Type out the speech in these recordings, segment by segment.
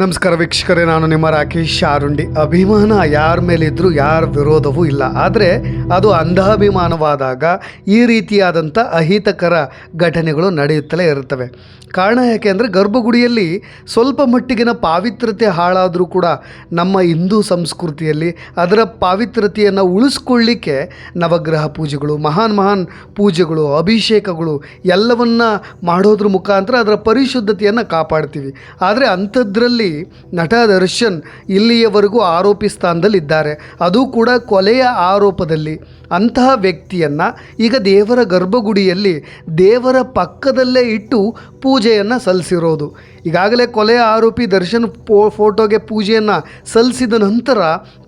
ನಮಸ್ಕಾರ ವೀಕ್ಷಕರೇ, ನಾನು ನಿಮ್ಮ ರಾಕೇಶ್ ಶಾರುಂಡಿ. ಅಭಿಮಾನ ಯಾರ ಮೇಲಿದ್ರೂ ಯಾರ ವಿರೋಧವೂ ಇಲ್ಲ. ಆದರೆ ಅದು ಅಂಧಾಭಿಮಾನವಾದಾಗ ಈ ರೀತಿಯಾದಂಥ ಅಹಿತಕರ ಘಟನೆಗಳು ನಡೆಯುತ್ತಲೇ ಇರುತ್ತವೆ. ಕಾರಣ ಯಾಕೆ ಅಂದರೆ ಗರ್ಭಗುಡಿಯಲ್ಲಿ ಸ್ವಲ್ಪ ಮಟ್ಟಿಗಿನ ಪಾವಿತ್ರತೆ ಹಾಳಾದರೂ ಕೂಡ ನಮ್ಮ ಹಿಂದೂ ಸಂಸ್ಕೃತಿಯಲ್ಲಿ ಅದರ ಪಾವಿತ್ರತೆಯನ್ನು ಉಳಿಸ್ಕೊಳ್ಳಿಕ್ಕೆ ನವಗ್ರಹ ಪೂಜೆಗಳು, ಮಹಾನ್ ಮಹಾನ್ ಪೂಜೆಗಳು, ಅಭಿಷೇಕಗಳು ಎಲ್ಲವನ್ನ ಮಾಡೋದ್ರ ಮುಖಾಂತರ ಅದರ ಪರಿಶುದ್ಧತೆಯನ್ನು ಕಾಪಾಡ್ತೀವಿ. ಆದರೆ ಅಂಥದ್ರಲ್ಲಿ ನಟ ದರ್ಶನ್ ಇಲ್ಲಿಯವರೆಗೂ ಆರೋಪಿ ಸ್ಥಾನದಲ್ಲಿದ್ದಾರೆ. ಅದು ಕೂಡ ಕೊಲೆಯ ಆರೋಪದಲ್ಲಿ. ಅಂತಹ ವ್ಯಕ್ತಿಯನ್ನು ಈಗ ದೇವರ ಗರ್ಭಗುಡಿಯಲ್ಲಿ ದೇವರ ಪಕ್ಕದಲ್ಲೇ ಇಟ್ಟು ಪೂಜೆಯನ್ನು ಸಲ್ಲಿಸಿರೋದು. ಈಗಾಗಲೇ ಕೊಲೆ ಆರೋಪಿ ದರ್ಶನ್ ಪೋ ಫೋಟೋಗೆ ಪೂಜೆಯನ್ನು ಸಲ್ಲಿಸಿದ ನಂತರ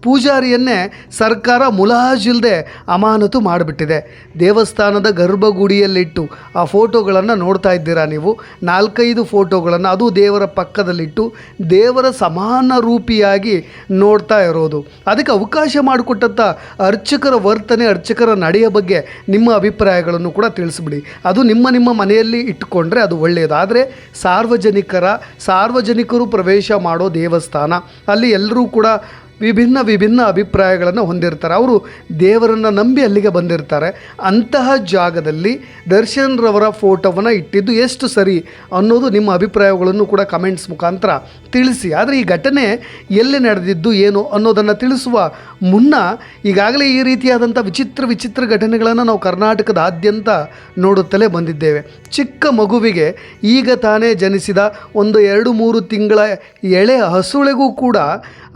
ಪೂಜಾರಿಯನ್ನೇ ಸರ್ಕಾರ ಮುಲಾಜಿಲ್ಲದೆ ಅಮಾನತು ಮಾಡಿಬಿಟ್ಟಿದೆ. ದೇವಸ್ಥಾನದ ಗರ್ಭಗುಡಿಯಲ್ಲಿಟ್ಟು ಆ ಫೋಟೋಗಳನ್ನು ನೋಡ್ತಾ ಇದ್ದೀರಾ ನೀವು? ನಾಲ್ಕೈದು ಫೋಟೋಗಳನ್ನು ಅದು ದೇವರ ಪಕ್ಕದಲ್ಲಿಟ್ಟು ದೇವರ ಸಮಾನ ರೂಪಿಯಾಗಿ ನೋಡ್ತಾ ಇರೋದು. ಅದಕ್ಕೆ ಅವಕಾಶ ಮಾಡಿಕೊಟ್ಟಂಥ ಅರ್ಚಕರ ವರ್ತನೆ ಅರ್ಚಕರ ನಡೆಯ ಬಗ್ಗೆ ನಿಮ್ಮ ಅಭಿಪ್ರಾಯಗಳನ್ನು ಕೂಡ ತಿಳಿಸ್ಬಿಡಿ. ಅದು ನಿಮ್ಮ ನಿಮ್ಮ ಮನೆಯಲ್ಲಿ ಇಟ್ಟುಕೊಂಡ್ರೆ ಅದು ಒಳ್ಳೆಯದು ಆದರೆ ಸಾರ್ವಜನಿಕರ, ಸಾರ್ವಜನಿಕರು ಪ್ರವೇಶ ಮಾಡೋ ದೇವಸ್ಥಾನ, ಅಲ್ಲಿ ಎಲ್ಲರೂ ಕೂಡ ವಿಭಿನ್ನ ವಿಭಿನ್ನ ಅಭಿಪ್ರಾಯಗಳನ್ನು ಹೊಂದಿರ್ತಾರೆ. ಅವರು ದೇವರನ್ನು ನಂಬಿ ಅಲ್ಲಿಗೆ ಬಂದಿರ್ತಾರೆ. ಅಂತಹ ಜಾಗದಲ್ಲಿ ದರ್ಶನ್ರವರ ಫೋಟೋವನ್ನು ಇಟ್ಟಿದ್ದು ಎಷ್ಟು ಸರಿ ಅನ್ನೋದು ನಿಮ್ಮ ಅಭಿಪ್ರಾಯಗಳನ್ನು ಕೂಡ ಕಮೆಂಟ್ಸ್ ಮುಖಾಂತರ ತಿಳಿಸಿ. ಆದರೆ ಈ ಘಟನೆ ಎಲ್ಲಿ ನಡೆದಿದ್ದು ಏನು ಅನ್ನೋದನ್ನು ತಿಳಿಸುವ ಮುನ್ನ ಈಗಾಗಲೇ ಈ ರೀತಿಯಾದಂಥ ವಿಚಿತ್ರ ವಿಚಿತ್ರ ಘಟನೆಗಳನ್ನು ನಾವು ಕರ್ನಾಟಕದಾದ್ಯಂತ ನೋಡುತ್ತಲೇ ಬಂದಿದ್ದೇವೆ. ಚಿಕ್ಕ ಮಗುವಿಗೆ ಈಗ ತಾನೇ ಜನಿಸಿದ ಒಂದು ಎರಡು ಮೂರು ತಿಂಗಳ ಎಳೆ ಹಸುಳೆಗೂ ಕೂಡ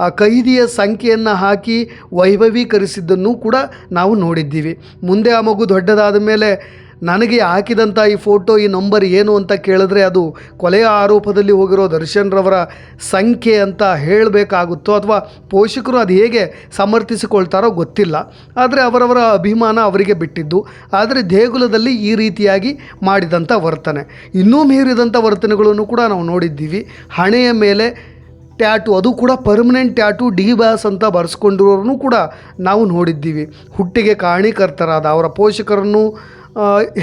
ಆ ಕೈದಿಯ ಸಂಖ್ಯೆಯನ್ನು ಹಾಕಿ ವೈಭವೀಕರಿಸಿದ್ದನ್ನು ಕೂಡ ನಾವು ನೋಡಿದ್ದೀವಿ. ಮುಂದೆ ಆ ಮಗು ದೊಡ್ಡದಾದ ಮೇಲೆ ನನಗೆ ಹಾಕಿದಂಥ ಈ ಫೋಟೋ, ಈ ನಂಬರ್ ಏನು ಅಂತ ಕೇಳಿದ್ರೆ ಅದು ಕೊಲೆಯ ಆರೋಪದಲ್ಲಿ ಹೋಗಿರೋ ದರ್ಶನ್ರವರ ಸಂಖ್ಯೆ ಅಂತ ಹೇಳಬೇಕಾಗುತ್ತೋ ಅಥವಾ ಪೋಷಕರು ಅದು ಹೇಗೆ ಸಮರ್ಥಿಸಿಕೊಳ್ತಾರೋ ಗೊತ್ತಿಲ್ಲ. ಆದರೆ ಅವರವರ ಅಭಿಮಾನ ಅವರಿಗೆ ಬಿಟ್ಟಿದ್ದು. ಆದರೆ ದೇಗುಲದಲ್ಲಿ ಈ ರೀತಿಯಾಗಿ ಮಾಡಿದಂಥ ವರ್ತನೆ. ಇನ್ನೂ ಮೀರಿದಂಥ ವರ್ತನೆಗಳನ್ನು ಕೂಡ ನಾವು ನೋಡಿದ್ದೀವಿ. ಹಣೆಯ ಮೇಲೆ ಟ್ಯಾಟು, ಅದು ಕೂಡ ಪರ್ಮನೆಂಟ್ ಟ್ಯಾಟು, ಡಿ ಬಾಸ್ ಅಂತ ಬರೆಸ್ಕೊಂಡಿರೋರನ್ನು ಕೂಡ ನಾವು ನೋಡಿದ್ದೀವಿ. ಹುಟ್ಟಿಗೆ ಕಾರಣೀಕರ್ತರಾದ ಅವರ ಪೋಷಕರನ್ನು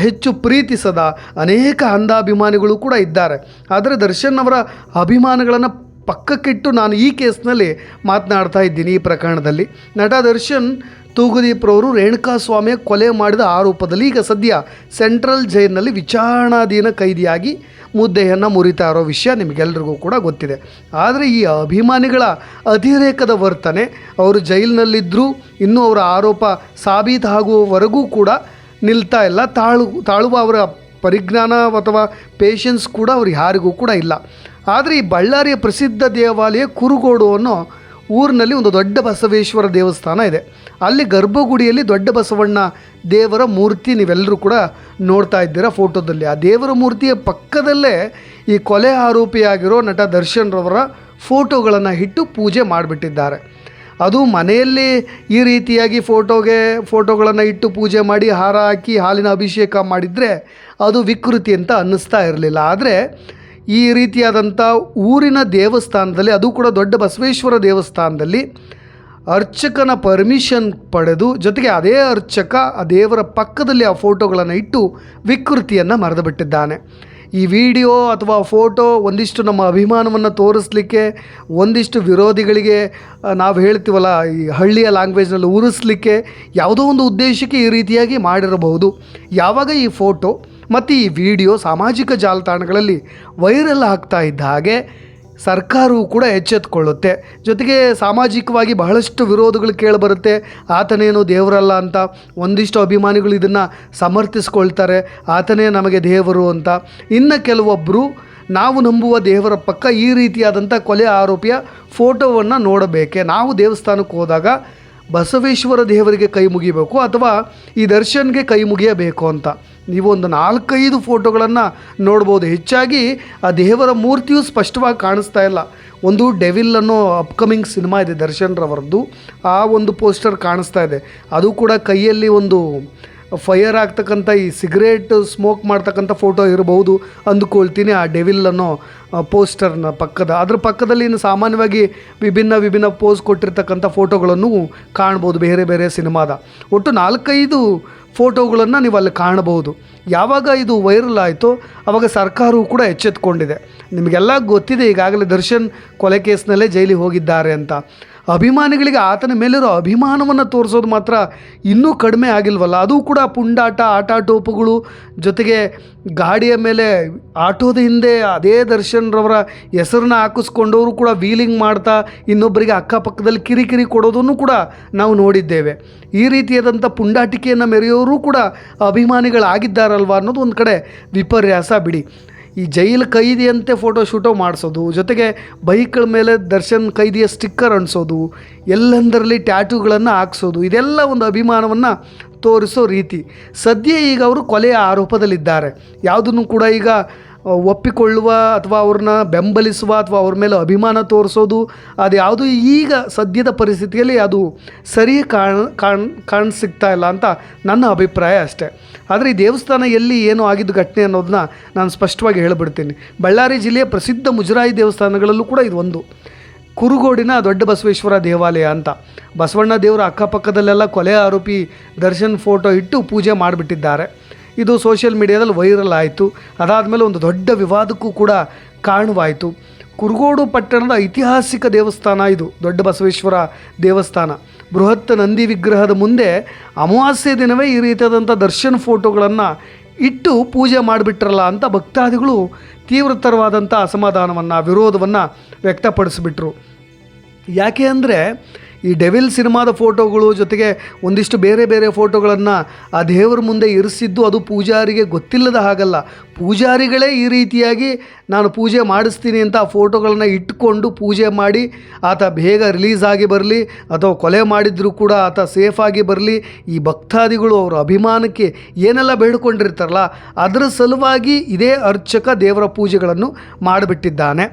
ಹೆಚ್ಚು ಪ್ರೀತಿಸದ ಅನೇಕ ಅಂಧಾಭಿಮಾನಿಗಳು ಕೂಡ ಇದ್ದಾರೆ. ಆದರೆ ದರ್ಶನ್ ಅವರ ಅಭಿಮಾನಗಳನ್ನು ಪಕ್ಕಕ್ಕಿಟ್ಟು ನಾನು ಈ ಕೇಸ್ನಲ್ಲಿ ಮಾತನಾಡ್ತಾ ಇದ್ದೀನಿ ಈ ಪ್ರಕರಣದಲ್ಲಿ. ನಟ ದರ್ಶನ್ ತೂಗುದೀಪ್ರವರು ರೇಣುಕಾಸ್ವಾಮಿಯ ಕೊಲೆ ಮಾಡಿದ ಆರೋಪದಲ್ಲಿ ಈಗ ಸದ್ಯ ಸೆಂಟ್ರಲ್ ಜೈಲಿನಲ್ಲಿ ವಿಚಾರಣಾಧೀನ ಕೈದಿಯಾಗಿ ಮುದ್ದೆಯನ್ನು ಮುರಿತಾ ಇರೋ ವಿಷಯ ನಿಮಗೆಲ್ರಿಗೂ ಕೂಡ ಗೊತ್ತಿದೆ. ಆದರೆ ಈ ಅಭಿಮಾನಿಗಳ ಅತಿರೇಕದ ವರ್ತನೆ, ಅವರು ಜೈಲಿನಲ್ಲಿದ್ದರೂ ಇನ್ನೂ ಅವರ ಆರೋಪ ಸಾಬೀತಾಗುವವರೆಗೂ ಕೂಡ ನಿಲ್ತಾ ಇಲ್ಲ. ತಾಳು, ತಾಳುವ ಅವರ ಪರಿಜ್ಞಾನ ಅಥವಾ ಪೇಷನ್ಸ್ ಕೂಡ ಅವ್ರು ಯಾರಿಗೂ ಕೂಡ ಇಲ್ಲ. ಆದರೆ ಈ ಬಳ್ಳಾರಿಯ ಪ್ರಸಿದ್ಧ ದೇವಾಲಯ ಕುರುಗೋಡು ಅನ್ನೋ ಊರಿನಲ್ಲಿ ಒಂದು ದೊಡ್ಡ ಬಸವೇಶ್ವರ ದೇವಸ್ಥಾನ ಇದೆ. ಅಲ್ಲಿ ಗರ್ಭಗುಡಿಯಲ್ಲಿ ದೊಡ್ಡ ಬಸವಣ್ಣ ದೇವರ ಮೂರ್ತಿ ನೀವೆಲ್ಲರೂ ಕೂಡ ನೋಡ್ತಾ ಇದ್ದೀರಾ ಫೋಟೋದಲ್ಲಿ. ಆ ದೇವರ ಮೂರ್ತಿಯ ಪಕ್ಕದಲ್ಲೇ ಈ ಕೊಲೆ ಆರೋಪಿಯಾಗಿರೋ ನಟ ದರ್ಶನ್ ರವರ ಫೋಟೋಗಳನ್ನು ಇಟ್ಟು ಪೂಜೆ ಮಾಡಿಬಿಟ್ಟಿದ್ದಾರೆ. ಅದು ಮನೆಯಲ್ಲಿ ಈ ರೀತಿಯಾಗಿ ಫೋಟೋಗೆ, ಫೋಟೋಗಳನ್ನು ಇಟ್ಟು ಪೂಜೆ ಮಾಡಿ ಹಾರ ಹಾಕಿ ಹಾಲಿನ ಅಭಿಷೇಕ ಮಾಡಿದರೆ ಅದು ವಿಕೃತಿ ಅಂತ ಅನ್ನಿಸ್ತಾ ಇರಲಿಲ್ಲ. ಆದರೆ ಈ ರೀತಿಯಾದಂಥ ಊರಿನ ದೇವಸ್ಥಾನದಲ್ಲಿ, ಅದು ಕೂಡ ದೊಡ್ಡ ಬಸವೇಶ್ವರ ದೇವಸ್ಥಾನದಲ್ಲಿ, ಅರ್ಚಕನ ಪರ್ಮಿಷನ್ ಪಡೆದು, ಜೊತೆಗೆ ಅದೇ ಅರ್ಚಕ ಆ ದೇವರ ಪಕ್ಕದಲ್ಲಿ ಆ ಫೋಟೋಗಳನ್ನು ಇಟ್ಟು ವಿಕೃತಿಯನ್ನು ಮರೆದು ಬಿಟ್ಟಿದ್ದಾನೆ ಈ ವಿಡಿಯೋ ಅಥವಾ ಫೋಟೋ ಒಂದಿಷ್ಟು ನಮ್ಮ ಅಭಿಮಾನವನ್ನು ತೋರಿಸ್ಲಿಕ್ಕೆ, ಒಂದಿಷ್ಟು ವಿರೋಧಿಗಳಿಗೆ ನಾವು ಹೇಳ್ತೀವಲ್ಲ, ಈ ಹಳ್ಳಿಯ ಲ್ಯಾಂಗ್ವೇಜ್ನಲ್ಲಿ ಉರಿಸ್ಲಿಕ್ಕೆ ಯಾವುದೋ ಒಂದು ಉದ್ದೇಶಕ್ಕೆ ಈ ರೀತಿಯಾಗಿ ಮಾಡಿರಬಹುದು. ಯಾವಾಗ ಈ ಫೋಟೋ ಮತ್ತು ಈ ವಿಡಿಯೋ ಸಾಮಾಜಿಕ ಜಾಲತಾಣಗಳಲ್ಲಿ ವೈರಲ್ ಆಗ್ತಾ ಇದ್ದ ಹಾಗೆ ಸರ್ಕಾರವು ಕೂಡ ಎಚ್ಚೆತ್ತುಕೊಳ್ಳುತ್ತೆ ಜೊತೆಗೆ ಸಾಮಾಜಿಕವಾಗಿ ಬಹಳಷ್ಟು ವಿರೋಧಗಳು ಕೇಳಿಬರುತ್ತೆ. ಆತನೇನು ದೇವರಲ್ಲ ಅಂತ ಒಂದಿಷ್ಟು ಅಭಿಮಾನಿಗಳು ಇದನ್ನು ಸಮರ್ಥಿಸ್ಕೊಳ್ತಾರೆ. ಆತನೇ ನಮಗೆ ದೇವರು ಅಂತ. ಇನ್ನು ಕೆಲವೊಬ್ಬರು ನಾವು ನಂಬುವ ದೇವರ ಪಕ್ಕ ಈ ರೀತಿಯಾದಂಥ ಕೊಲೆ ಆರೋಪಿಯ ಫೋಟೋವನ್ನು ನೋಡಬೇಕೆ? ನಾವು ದೇವಸ್ಥಾನಕ್ಕೆ ಹೋದಾಗ ಬಸವೇಶ್ವರ ದೇವರಿಗೆ ಕೈ ಮುಗಿಬೇಕು ಅಥವಾ ಈ ದರ್ಶನ್ಗೆ ಕೈ ಮುಗಿಯಬೇಕು ಅಂತ. ನೀವು ಒಂದು ನಾಲ್ಕೈದು ಫೋಟೋಗಳನ್ನು ನೋಡ್ಬೋದು. ಹೆಚ್ಚಾಗಿ ಆ ದೇವರ ಮೂರ್ತಿಯು ಸ್ಪಷ್ಟವಾಗಿ ಕಾಣಿಸ್ತಾ ಇಲ್ಲ. ಒಂದು ಡೆವಿಲ್ ಅನ್ನೋ ಅಪ್ಕಮಿಂಗ್ ಸಿನಿಮಾ ಇದೆ ದರ್ಶನ್ ರವರದ್ದು ಆ ಒಂದು ಪೋಸ್ಟರ್ ಕಾಣಿಸ್ತಾ ಇದೆ. ಅದು ಕೂಡ ಕೈಯಲ್ಲಿ ಒಂದು ಫೈಯರ್ ಆಗ್ತಕ್ಕಂಥ ಈ ಸಿಗರೇಟ್ ಸ್ಮೋಕ್ ಮಾಡ್ತಕ್ಕಂಥ ಫೋಟೋ ಇರಬಹುದು ಅಂದುಕೊಳ್ತೀನಿ ಆ ಡೆವಿಲ್ ಅನ್ನೋ ಪೋಸ್ಟರ್ನ ಪಕ್ಕದ. ಅದ್ರ ಪಕ್ಕದಲ್ಲಿ ಇನ್ನು ಸಾಮಾನ್ಯವಾಗಿ ವಿಭಿನ್ನ ವಿಭಿನ್ನ ಪೋಸ್ ಕೊಟ್ಟಿರ್ತಕ್ಕಂಥ ಫೋಟೋಗಳನ್ನು ಕಾಣ್ಬೋದು ಬೇರೆ ಬೇರೆ ಸಿನಿಮಾದ. ಒಟ್ಟು ನಾಲ್ಕೈದು ಫೋಟೋಗಳನ್ನು ನೀವು ಅಲ್ಲಿ ಕಾಣಬಹುದು. ಯಾವಾಗ ಇದು ವೈರಲ್ ಆಯಿತೋ ಆವಾಗ ಸರ್ಕಾರವು ಕೂಡ ಎಚ್ಚೆತ್ಕೊಂಡಿದೆ. ನಿಮಗೆಲ್ಲ ಗೊತ್ತಿದೆ, ಈಗಾಗಲೇ ದರ್ಶನ್ ಕೊಲೆ ಕೇಸ್ನಲ್ಲೇ ಜೈಲಿಗೆ ಹೋಗಿದ್ದಾರೆ ಅಂತ. ಅಭಿಮಾನಿಗಳಿಗೆ ಆತನ ಮೇಲಿರೋ ಅಭಿಮಾನವನ್ನು ತೋರಿಸೋದು ಮಾತ್ರ ಇನ್ನೂ ಕಡಿಮೆ ಆಗಿಲ್ವಲ್ಲ? ಅದು ಕೂಡ ಪುಂಡಾಟ ಟೋಪುಗಳು ಜೊತೆಗೆ ಗಾಡಿಯ ಮೇಲೆ ಆಟೋದ ಹಿಂದೆ ಅದೇ ದರ್ಶನ್ರವರ ಹೆಸರನ್ನ ಹಾಕಿಸ್ಕೊಂಡವರು ಕೂಡ ವೀಲಿಂಗ್ ಮಾಡ್ತಾ ಇನ್ನೊಬ್ಬರಿಗೆ ಅಕ್ಕಪಕ್ಕದಲ್ಲಿ ಕಿರಿಕಿರಿ ಕೊಡೋದನ್ನು ಕೂಡ ನಾವು ನೋಡಿದ್ದೇವೆ. ಈ ರೀತಿಯಾದಂಥ ಪುಂಡಾಟಿಕೆಯನ್ನು ಮೆರೆಯೋರು ಕೂಡ ಅಭಿಮಾನಿಗಳಾಗಿದ್ದಾರಲ್ವ ಅನ್ನೋದು ಒಂದು ಕಡೆ ವಿಪರ್ಯಾಸ ಬಿಡಿ. ಈ ಜೈಲು ಕೈದಿಯಂತೆ ಫೋಟೋ ಶೂಟೋ ಮಾಡಿಸೋದು, ಜೊತೆಗೆ ಬೈಕ್ಗಳ ಮೇಲೆ ದರ್ಶನ್ ಕೈದಿಯ ಸ್ಟಿಕ್ಕರ್ ಅಣಿಸೋದು ಎಲ್ಲೆಂದರಲ್ಲಿ ಟ್ಯಾಟೂಗಳನ್ನು ಹಾಕ್ಸೋದು, ಇದೆಲ್ಲ ಒಂದು ಅಭಿಮಾನವನ್ನು ತೋರಿಸೋ ರೀತಿ. ಸದ್ಯ ಈಗ ಅವರು ಕೊಲೆಯ ಆರೋಪದಲ್ಲಿದ್ದಾರೆ. ಯಾವುದನ್ನು ಕೂಡ ಈಗ ಒಪ್ಪಿಕೊಳ್ಳುವ ಅಥವಾ ಅವ್ರನ್ನ ಬೆಂಬಲಿಸುವ ಅಥವಾ ಅವ್ರ ಮೇಲೆ ಅಭಿಮಾನ ತೋರಿಸೋದು, ಅದು ಯಾವುದು ಈಗ ಸದ್ಯದ ಪರಿಸ್ಥಿತಿಯಲ್ಲಿ ಅದು ಸರಿ ಕಾಣ್ ಕಾಣ್ ಕಾಣ ಇಲ್ಲ ಅಂತ ನನ್ನ ಅಭಿಪ್ರಾಯ ಅಷ್ಟೆ. ಆದರೆ ಈ ದೇವಸ್ಥಾನ ಎಲ್ಲಿ ಏನು ಆಗಿದ್ದು ಘಟನೆ ಅನ್ನೋದನ್ನ ನಾನು ಸ್ಪಷ್ಟವಾಗಿ ಹೇಳಿಬಿಡ್ತೀನಿ. ಬಳ್ಳಾರಿ ಜಿಲ್ಲೆಯ ಪ್ರಸಿದ್ಧ ಮುಜರಾಯಿ ದೇವಸ್ಥಾನಗಳಲ್ಲೂ ಕೂಡ ಇದು ಒಂದು. ಕುರುಗೋಡಿನ ದೊಡ್ಡ ಬಸವೇಶ್ವರ ದೇವಾಲಯ ಅಂತ. ಬಸವಣ್ಣ ದೇವರ ಅಕ್ಕಪಕ್ಕದಲ್ಲೆಲ್ಲ ಕೊಲೆ ಆರೋಪಿ ದರ್ಶನ್ ಫೋಟೋ ಇಟ್ಟು ಪೂಜೆ ಮಾಡಿಬಿಟ್ಟಿದ್ದಾರೆ. ಇದು ಸೋಷಿಯಲ್ ಮೀಡಿಯಾದಲ್ಲಿ ವೈರಲ್ ಆಯಿತು. ಅದಾದಮೇಲೆ ಒಂದು ದೊಡ್ಡ ವಿವಾದಕ್ಕೂ ಕೂಡ ಕಾರಣವಾಯಿತು. ಕುರುಗೋಡು ಪಟ್ಟಣದ ಐತಿಹಾಸಿಕ ದೇವಸ್ಥಾನ ಇದು, ದೊಡ್ಡ ಬಸವೇಶ್ವರ ದೇವಸ್ಥಾನ. ಬೃಹತ್ ನಂದಿ ವಿಗ್ರಹದ ಮುಂದೆ ಅಮಾವಾಸ್ಯೆ ದಿನವೇ ಈ ರೀತಿಯಾದಂಥ ದರ್ಶನ್ ಫೋಟೋಗಳನ್ನು ಇಟ್ಟು ಪೂಜೆ ಮಾಡಿಬಿಟ್ರಲ್ಲ ಅಂತ ಭಕ್ತಾದಿಗಳು ತೀವ್ರತರವಾದಂಥ ಅಸಮಾಧಾನವನ್ನು, ವಿರೋಧವನ್ನು ವ್ಯಕ್ತಪಡಿಸಿಬಿಟ್ರು. ಯಾಕೆ ಅಂದರೆ ಈ ಡೆವಿಲ್ ಸಿನಿಮಾದ ಫೋಟೋಗಳು ಜೊತೆಗೆ ಒಂದಿಷ್ಟು ಬೇರೆ ಬೇರೆ ಫೋಟೋಗಳನ್ನು ಆ ದೇವರ ಮುಂದೆ ಇರಿಸಿದ್ದು ಅದು ಪೂಜಾರಿಗೆ ಗೊತ್ತಿಲ್ಲದ ಹಾಗಲ್ಲ. ಪೂಜಾರಿಗಳೇ ಈ ರೀತಿಯಾಗಿ ನಾನು ಪೂಜೆ ಮಾಡಿಸ್ತೀನಿ ಅಂತ ಆ ಫೋಟೋಗಳನ್ನು ಇಟ್ಟುಕೊಂಡು ಪೂಜೆ ಮಾಡಿ ಆತ ಬೇಗ ರಿಲೀಸ್ ಆಗಿ ಬರಲಿ, ಅಥವಾ ಕೊಲೆ ಮಾಡಿದರೂ ಕೂಡ ಆತ ಸೇಫಾಗಿ ಬರಲಿ, ಈ ಭಕ್ತಾದಿಗಳು ಅವರ ಅಭಿಮಾನಕ್ಕೆ ಏನೆಲ್ಲ ಬೇಡಿಕೊಂಡಿರ್ತಾರಲ್ಲ, ಅದರ ಸಲುವಾಗಿ ಇದೇ ಅರ್ಚಕ ದೇವರ ಪೂಜೆಗಳನ್ನು ಮಾಡಿಬಿಟ್ಟಿದ್ದಾನೆ.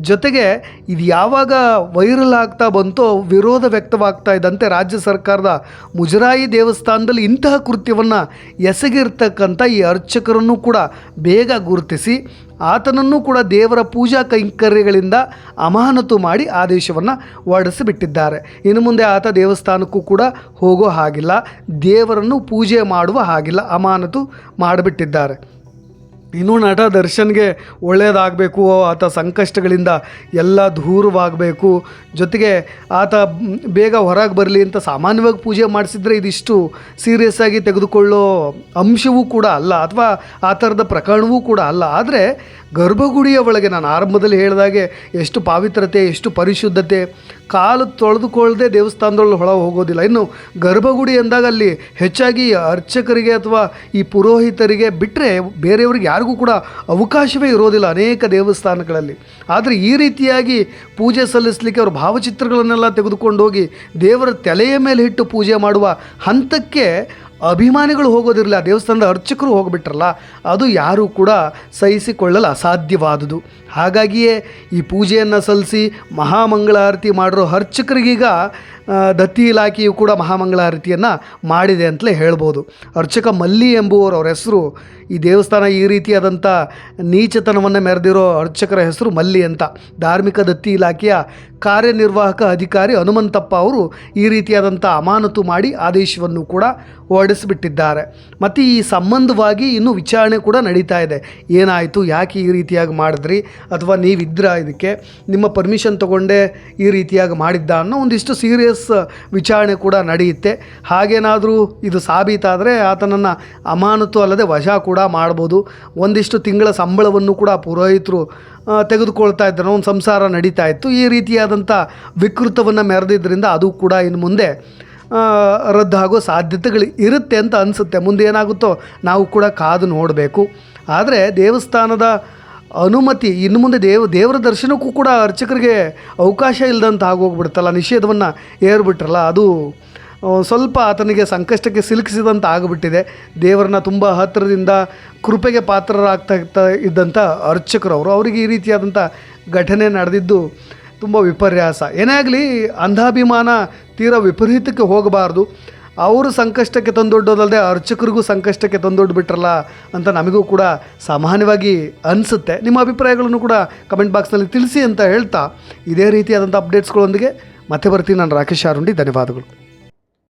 ಜೊತೆಗೆ ಇದು ಯಾವಾಗ ವೈರಲ್ ಆಗ್ತಾ ಬಂತೋ ವಿರೋಧ ವ್ಯಕ್ತವಾಗ್ತಾ ಇದ್ದಂತೆ ರಾಜ್ಯ ಸರ್ಕಾರದ ಮುಜರಾಯಿ ದೇವಸ್ಥಾನದಲ್ಲಿ ಇಂತಹ ಕೃತ್ಯವನ್ನು ಎಸಗಿರ್ತಕ್ಕಂಥ ಈ ಅರ್ಚಕರನ್ನು ಕೂಡ ಬೇಗ ಗುರುತಿಸಿ ಆತನನ್ನು ಕೂಡ ದೇವರ ಪೂಜಾ ಕೈಂಕರ್ಯಗಳಿಂದ ಅಮಾನತು ಮಾಡಿ ಆದೇಶವನ್ನು ಹೊರಡಿಸಿಬಿಟ್ಟಿದ್ದಾರೆ. ಇನ್ನು ಮುಂದೆ ಆತ ದೇವಸ್ಥಾನಕ್ಕೂ ಕೂಡ ಹೋಗೋ ಹಾಗಿಲ್ಲ, ದೇವರನ್ನು ಪೂಜೆ ಮಾಡುವ ಹಾಗಿಲ್ಲ, ಅಮಾನತು ಮಾಡಿಬಿಟ್ಟಿದ್ದಾರೆ. ಇನ್ನೂ ನಟ ದರ್ಶನ್ಗೆ ಒಳ್ಳೆಯದಾಗಬೇಕು ಆತ ಸಂಕಷ್ಟಗಳಿಂದ ಎಲ್ಲ ದೂರವಾಗಬೇಕು. ಜೊತೆಗೆ ಆತ ಬೇಗ ಹೊರಗೆ ಬರಲಿ ಅಂತ ಸಾಮಾನ್ಯವಾಗಿ ಪೂಜೆ ಮಾಡಿಸಿದ್ರೆ ಇದಿಷ್ಟು ಸೀರಿಯಸ್ ಆಗಿ ತೆಗೆದುಕೊಳ್ಳೋ ಅಂಶವೂ ಕೂಡ ಅಲ್ಲ, ಅಥವಾ ಆ ಥರದ ಪ್ರಕರಣವೂ ಕೂಡ ಅಲ್ಲ. ಆದರೆ ಗರ್ಭಗುಡಿಯ ಒಳಗೆ ನಾನು ಆರಂಭದಲ್ಲಿ ಹೇಳಿದಾಗೆ ಎಷ್ಟು ಪಾವಿತ್ರತೆ ಎಷ್ಟು ಪರಿಶುದ್ಧತೆ, ಕಾಲು ತೊಳೆದುಕೊಳ್ಳದೆ ದೇವಸ್ಥಾನದೊಳಗೆ ಹೊಳ ಹೋಗೋದಿಲ್ಲ. ಇನ್ನು ಗರ್ಭಗುಡಿ ಅಂದಾಗ ಅಲ್ಲಿ ಹೆಚ್ಚಾಗಿ ಅರ್ಚಕರಿಗೆ ಅಥವಾ ಈ ಪುರೋಹಿತರಿಗೆ ಬಿಟ್ಟರೆ ಬೇರೆಯವ್ರಿಗೆ ಯಾರಿಗೂ ಕೂಡ ಅವಕಾಶವೇ ಇರೋದಿಲ್ಲ ಅನೇಕ ದೇವಸ್ಥಾನಗಳಲ್ಲಿ. ಆದರೆ ಈ ರೀತಿಯಾಗಿ ಪೂಜೆ ಸಲ್ಲಿಸಲಿಕ್ಕೆ ಅವರು ಭಾವಚಿತ್ರಗಳನ್ನೆಲ್ಲ ತೆಗೆದುಕೊಂಡು ಹೋಗಿ ದೇವರ ತಲೆಯ ಮೇಲೆ ಇಟ್ಟು ಪೂಜೆ ಮಾಡುವ ಹಂತಕ್ಕೆ ಅಭಿಮಾನಿಗಳು ಹೋಗೋದಿರಲಿಲ್ಲ. ದೇವಸ್ಥಾನದ ಅರ್ಚಕರು ಹೋಗಿಬಿಟ್ರಲ್ಲ, ಅದು ಯಾರೂ ಕೂಡ ಸಹಿಸಿಕೊಳ್ಳಲು ಅಸಾಧ್ಯವಾದುದು. ಹಾಗಾಗಿಯೇ ಈ ಪೂಜೆಯನ್ನು ಸಲ್ಲಿಸಿ ಮಹಾಮಂಗಳಾರತಿ ಮಾಡಿರೋ ಅರ್ಚಕರಿಗೀಗ ದತ್ತಿ ಇಲಾಖೆಯು ಕೂಡ ಮಹಾಮಂಗಳಾರತಿಯನ್ನು ಮಾಡಿದೆ ಅಂತಲೇ ಹೇಳ್ಬೋದು. ಅರ್ಚಕ ಮಲ್ಲಿ ಎಂಬುವರು ಅವರ ಹೆಸರು, ಈ ದೇವಸ್ಥಾನ ಈ ರೀತಿಯಾದಂಥ ನೀಚತನವನ್ನು ಮೆರೆದಿರೋ ಅರ್ಚಕರ ಹೆಸರು ಮಲ್ಲಿ ಅಂತ. ಧಾರ್ಮಿಕ ದತ್ತಿ ಇಲಾಖೆಯ ಕಾರ್ಯನಿರ್ವಾಹಕ ಅಧಿಕಾರಿ ಹನುಮಂತಪ್ಪ ಅವರು ಈ ರೀತಿಯಾದಂಥ ಅಮಾನತು ಮಾಡಿ ಆದೇಶವನ್ನು ಕೂಡ ಹೊರಡಿಸಿಬಿಟ್ಟಿದ್ದಾರೆ. ಮತ್ತು ಈ ಸಂಬಂಧವಾಗಿ ಇನ್ನೂ ವಿಚಾರಣೆ ಕೂಡ ನಡೀತಾ ಇದೆ. ಏನಾಯಿತು? ಯಾಕೆ ಈ ರೀತಿಯಾಗಿ ಮಾಡಿದ್ರಿ? ಅಥವಾ ನೀವಿದ್ರಾ ಇದಕ್ಕೆ ನಿಮ್ಮ ಪರ್ಮಿಷನ್ ತಗೊಂಡೇ ಈ ರೀತಿಯಾಗಿ ಮಾಡಿದ್ದ ಅನ್ನೋ ಒಂದಿಷ್ಟು ಸೀರಿಯಸ್ ವಿಚಾರಣೆ ಕೂಡ ನಡೆಯುತ್ತೆ. ಹಾಗೇನಾದರೂ ಇದು ಸಾಬೀತಾದರೆ ಆತನನ್ನು ಅಮಾನತು ಅಲ್ಲದೆ ವಶ ಕೂಡ ಮಾಡ್ಬೋದು. ಒಂದಿಷ್ಟು ತಿಂಗಳ ಸಂಬಳವನ್ನು ಕೂಡ ಪುರೋಹಿತರು ತೆಗೆದುಕೊಳ್ತಾ ಇದ್ದಾರೆ. ಒಂದು ಸಂಸಾರ ನಡೀತಾ ಇತ್ತು. ಈ ರೀತಿಯಾದಂಥ ವಿಕೃತವನ್ನು ಮೆರೆದಿದ್ದರಿಂದ ಅದು ಕೂಡ ಇನ್ನು ಮುಂದೆ ರದ್ದಾಗೋ ಸಾಧ್ಯತೆಗಳು ಇರುತ್ತೆ ಅಂತ ಅನಿಸುತ್ತೆ. ಮುಂದೆ ಏನಾಗುತ್ತೋ ನಾವು ಕೂಡ ಕಾದು ನೋಡಬೇಕು. ಆದರೆ ದೇವಸ್ಥಾನದ ಅನುಮತಿ, ಇನ್ನು ಮುಂದೆ ದೇವ, ದೇವರ ದರ್ಶನಕ್ಕೂ ಕೂಡ ಅರ್ಚಕರಿಗೆ ಅವಕಾಶ ಇಲ್ಲದಂತ ಆಗೋಗ್ಬಿಡ್ತಲ್ಲ ನಿಷೇಧವನ್ನು ಏರ್ಬಿಟ್ರಲ್ಲ, ಅದು ಸ್ವಲ್ಪ ಆತನಿಗೆ ಸಂಕಷ್ಟಕ್ಕೆ ಸಿಲುಕಿಸಿದಂತ ಆಗಿಬಿಟ್ಟಿದೆ. ದೇವರನ್ನ ತುಂಬ ಹತ್ತಿರದಿಂದ ಕೃಪೆಗೆ ಪಾತ್ರರಾಗ್ತಾ ಇದ್ದಂಥ ಅವರು. ಅವರಿಗೆ ಈ ರೀತಿಯಾದಂಥ ಘಟನೆ ನಡೆದಿದ್ದು ತುಂಬ ವಿಪರ್ಯಾಸ. ಏನೇ ಆಗಲಿ, ಅಂಧಾಭಿಮಾನ ತೀರಾ ವಿಪರೀತಕ್ಕೆ ಹೋಗಬಾರ್ದು. ಅವರು ಸಂಕಷ್ಟಕ್ಕೆ ತಂದೊಡ್ಡೋದಲ್ಲದೆ ಅರ್ಚಕರಿಗೂ ಸಂಕಷ್ಟಕ್ಕೆ ತಂದೊಡ್ಬಿಟ್ರಲ್ಲ ಅಂತ ನಮಗೂ ಕೂಡ ಸಾಮಾನ್ಯವಾಗಿ ಅನಿಸುತ್ತೆ. ನಿಮ್ಮ ಅಭಿಪ್ರಾಯಗಳನ್ನು ಕೂಡ ಕಮೆಂಟ್ ಬಾಕ್ಸ್ನಲ್ಲಿ ತಿಳಿಸಿ ಅಂತ ಹೇಳ್ತಾ ಇದೇ ರೀತಿಯಾದಂಥ ಅಪ್ಡೇಟ್ಸ್ಗಳೊಂದಿಗೆ ಮತ್ತೆ ಬರ್ತೀನಿ. ನಾನು ರಾಕೇಶ್ ಆರುಂಡಿ. ಧನ್ಯವಾದಗಳು.